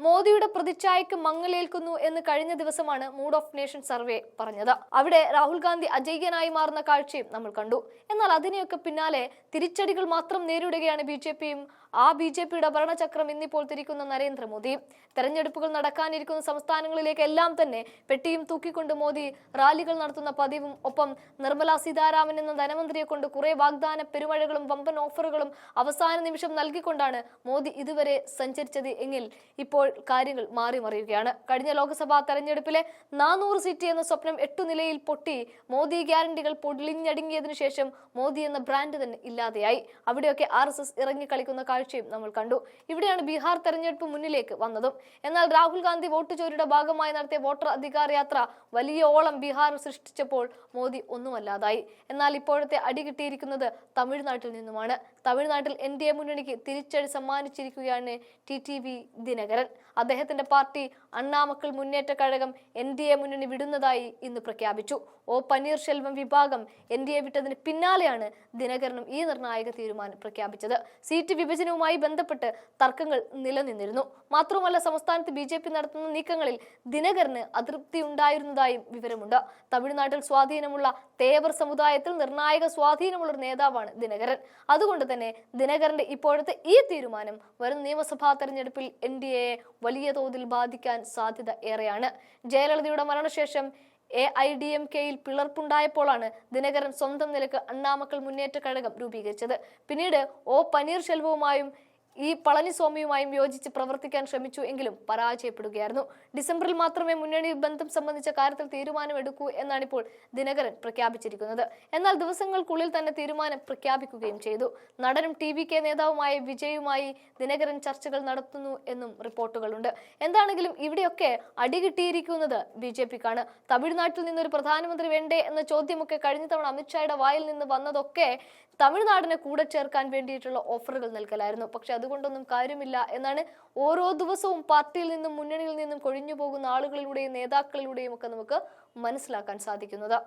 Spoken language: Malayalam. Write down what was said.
മോദിയുടെ പ്രതിച്ഛായക്ക് മങ്ങലേൽക്കുന്നു എന്ന് കഴിഞ്ഞ ദിവസമാണ് മൂഡ് ഓഫ് നേഷൻ സർവേ പറഞ്ഞത്. അവിടെ രാഹുൽ ഗാന്ധി അജയ്യനായി മാറുന്ന കാഴ്ചയും നമ്മൾ കണ്ടു. എന്നാൽ അതിനെയൊക്കെ പിന്നാലെ തിരിച്ചടികൾ മാത്രം നേരിടുകയാണ് ബി ജെ പിയും ആ ബി ജെ പിയുടെ ഭരണചക്രം ഇന്നിപ്പോൾ തിരിക്കുന്ന നരേന്ദ്രമോദിയും തെരഞ്ഞെടുപ്പുകൾ നടക്കാനിരിക്കുന്ന സംസ്ഥാനങ്ങളിലേക്ക് എല്ലാം തന്നെ പെട്ടിയും തൂക്കിക്കൊണ്ട് മോദി റാലികൾ നടത്തുന്ന പതിവും ഒപ്പം നിർമ്മല സീതാരാമൻ എന്ന ധനമന്ത്രിയെ കൊണ്ട് കുറെ വാഗ്ദാന പെരുമഴകളും വമ്പൻ ഓഫറുകളും അവസാന നിമിഷം നൽകിക്കൊണ്ടാണ് മോദി ഇതുവരെ സഞ്ചരിച്ചത് എങ്കിൽ ഇപ്പോൾ കാര്യങ്ങൾ മാറി മറിയുകയാണ്. കഴിഞ്ഞ ലോക്സഭാ തെരഞ്ഞെടുപ്പിലെ നാനൂറ് സീറ്റ് എന്ന സ്വപ്നം എട്ടു നിലയിൽ പൊട്ടി. മോദി ഗ്യാരണ്ടികൾ പൊടിലിഞ്ഞടുങ്ങിയതിനു ശേഷം മോദി എന്ന ബ്രാൻഡ് തന്നെ ഇല്ലാതെയായി. അവിടെയൊക്കെ ആർ എസ് എസ് ഇറങ്ങിക്കളിക്കുന്ന കാഴ്ചയും നമ്മൾ കണ്ടു. ഇവിടെയാണ് ബീഹാർ തെരഞ്ഞെടുപ്പ് മുന്നിലേക്ക് വന്നതും. എന്നാൽ രാഹുൽ ഗാന്ധി വോട്ട് ചോരിയുടെ ഭാഗമായി നടത്തിയ വോട്ടർ അധികാര യാത്ര വലിയ ഓളം ബീഹാർ സൃഷ്ടിച്ചപ്പോൾ മോദി ഒന്നുമല്ലാതായി. എന്നാൽ ഇപ്പോഴത്തെ അടി കിട്ടിയിരിക്കുന്നത് തമിഴ്നാട്ടിൽ നിന്നുമാണ്. തമിഴ്നാട്ടിൽ എൻ ഡി എ മുന്നണിക്ക് തിരിച്ചടി സമ്മാനിച്ചിരിക്കുകയാണ് ടി ടി വി ദിനകരൻ. അദ്ദേഹത്തിന്റെ പാർട്ടി അണ്ണാമക്കൾ മുന്നേറ്റ കഴകം എൻ ഡി എ മുന്നണി വിടുന്നതായി ഇന്ന് പ്രഖ്യാപിച്ചു. ഒ പനീർശെൽവം വിഭാഗം എൻ ഡി എ വിട്ടതിന് പിന്നാലെയാണ് ദിനകരനും ഈ നിർണായക തീരുമാനം പ്രഖ്യാപിച്ചത്. സീറ്റ് വിഭജനവുമായി ബന്ധപ്പെട്ട് തർക്കങ്ങൾ നിലനിന്നിരുന്നു. മാത്രമല്ല സംസ്ഥാനത്ത് ബി നടത്തുന്ന നീക്കങ്ങളിൽ ദിനകരന് അതൃപ്തി ഉണ്ടായിരുന്നതായും വിവരമുണ്ട്. തമിഴ്നാട്ടിൽ സ്വാധീനമുള്ള തേവർ സമുദായത്തിൽ നിർണായക സ്വാധീനമുള്ള ഒരു നേതാവാണ് ദിനകരൻ. അതുകൊണ്ട് തന്നെ ദിനകരന്റെ ഇപ്പോഴത്തെ ഈ തീരുമാനം വരും നിയമസഭാ തെരഞ്ഞെടുപ്പിൽ എൻ ഡി എയെ വലിയ തോതിൽ ബാധിക്കാൻ സാധ്യത ഏറെയാണ്. ജയലളിതയുടെ മരണശേഷം എ ഐ ഡി എം കെയിൽ പിളർപ്പുണ്ടായപ്പോഴാണ് ദിനകരൻ സ്വന്തം നിലയ്ക്ക് അണ്ണാമക്കൾ മുന്നേറ്റ കഴകം രൂപീകരിച്ചത്. പിന്നീട് ഒ പനീർശെൽവവുമായും ഈ പളനിസ്വാമിയുമായും യോജിച്ച് പ്രവർത്തിക്കാൻ ശ്രമിച്ചു എങ്കിലും പരാജയപ്പെടുകയായിരുന്നു. ഡിസംബറിൽ മാത്രമേ മുന്നണി ബന്ധം സംബന്ധിച്ച കാര്യത്തിൽ തീരുമാനമെടുക്കൂ എന്നാണ് ഇപ്പോൾ ദിനകരൻ പ്രഖ്യാപിച്ചിരിക്കുന്നത്. എന്നാൽ ദിവസങ്ങൾക്കുള്ളിൽ തന്നെ തീരുമാനം പ്രഖ്യാപിക്കുകയും ചെയ്തു. നടനും ടി വി കെ നേതാവുമായ വിജയുമായി ദിനകരൻ ചർച്ചകൾ നടത്തുന്നു എന്നും റിപ്പോർട്ടുകളുണ്ട്. എന്താണെങ്കിലും ഇവിടെയൊക്കെ അടികിട്ടിയിരിക്കുന്നത് ബി ജെ പിക്കാണ്. തമിഴ്നാട്ടിൽ നിന്നൊരു പ്രധാനമന്ത്രി വേണ്ടേ എന്ന ചോദ്യമൊക്കെ കഴിഞ്ഞ തവണ അമിത്ഷായുടെ വായിൽ നിന്ന് വന്നതൊക്കെ തമിഴ്നാടിനെ കൂടെ ചേർക്കാൻ വേണ്ടിയിട്ടുള്ള ഓഫറുകൾ നൽകലായിരുന്നു. പക്ഷെ അതുകൊണ്ടൊന്നും കാര്യമില്ല എന്നാണ് ഓരോ ദിവസവും പാർട്ടിയിൽ നിന്നും മുന്നണിയിൽ നിന്നും കൊഴിഞ്ഞു പോകുന്ന ആളുകളിലൂടെയും നേതാക്കളിലൂടെയും ഒക്കെ നമുക്ക് മനസ്സിലാക്കാൻ സാധിക്കുന്നത്.